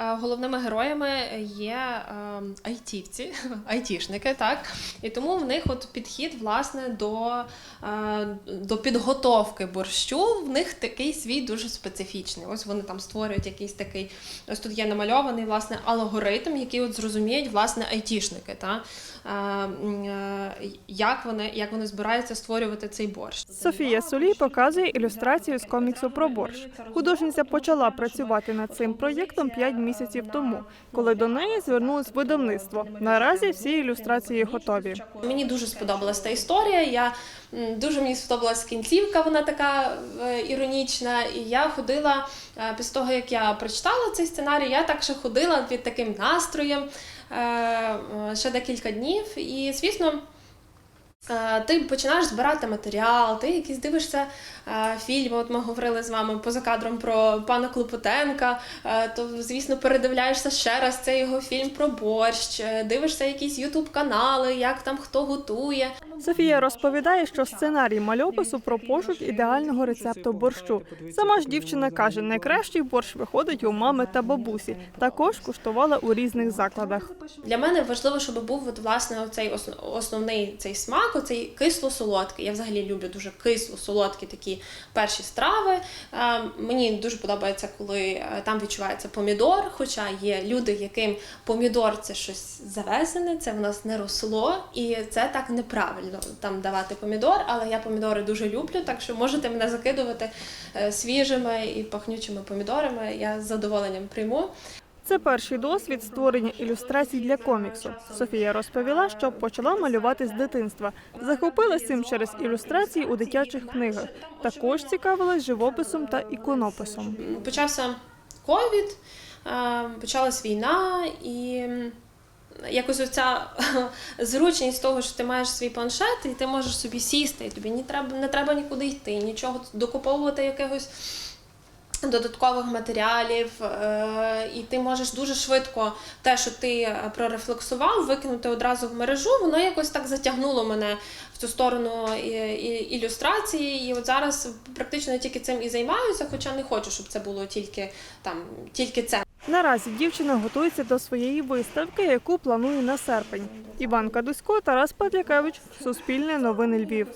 Е, Головними героями є е, айтівці, айтішники, так і тому в них от підхід власне до, е, до підготовки борщу. В них такий свій дуже специфічний. Ось вони там створюють якийсь такий. Ось тут є намальований власне алгоритм, який от зрозуміють власне айтішники. Та як вони як вони збираються створювати цей борщ. Софія Солій показує ілюстрацію з коміксу про борщ. Художниця почала працювати над цим проєктом 5 місяців тому, коли до неї звернулось видавництво. Наразі всі ілюстрації готові. Мені дуже сподобалася та історія. Я дуже мені сподобалась кінцівка, вона така е, іронічна. І я ходила е, після того, як я прочитала цей сценарій, я так ще ходила під таким настроєм е, ще декілька днів. І звісно. Е, Ти починаєш збирати матеріал, ти якісь дивишся е, фільми. От ми говорили з вами поза кадром про пана Клопотенка. е, То, звісно, передивляєшся ще раз цей його фільм про борщ, дивишся якісь ютуб канали, як там хто готує. Софія розповідає, що сценарій мальопису про пошук ідеального рецепту борщу. Сама ж дівчина каже, найкращий борщ виходить у мами та бабусі. Також куштувала у різних закладах. Для мене важливо, щоб був от, власне оцей ос- основний цей смак, оцей кисло-солодкий. Я взагалі люблю дуже кисло-солодкі такі перші страви. Е, мені дуже подобається, коли е, там відчувається помідор. Хоча є люди, яким помідор це щось завезене, це в нас не росло, і це так неправильно там давати помідор. Але я помідори дуже люблю, так що можете мене закидувати е, свіжими і пахнючими помідорами. Я з задоволенням прийму. Це перший досвід створення ілюстрацій для коміксу. Софія розповіла, що почала малювати з дитинства. Захопилась цим через ілюстрації у дитячих книгах. Також цікавилась живописом та іконописом. почався ковід, почалась війна, і якось оця зручність того, що ти маєш свій планшет, і ти можеш собі сісти, і тобі не треба, не треба нікуди йти, нічого докуповувати якихось. Додаткових матеріалів, е, і ти можеш дуже швидко те, що ти е, прорефлексував, викинути одразу в мережу. Воно якось так затягнуло мене в цю сторону і, ілюстрації. І от зараз практично я тільки цим і займаюся, хоча не хочу, щоб це було тільки там, тільки це. Наразі дівчина готується до своєї виставки, яку планує на серпень. Іван Кадусько, Тарас Петрякевич, Суспільне новини Львів.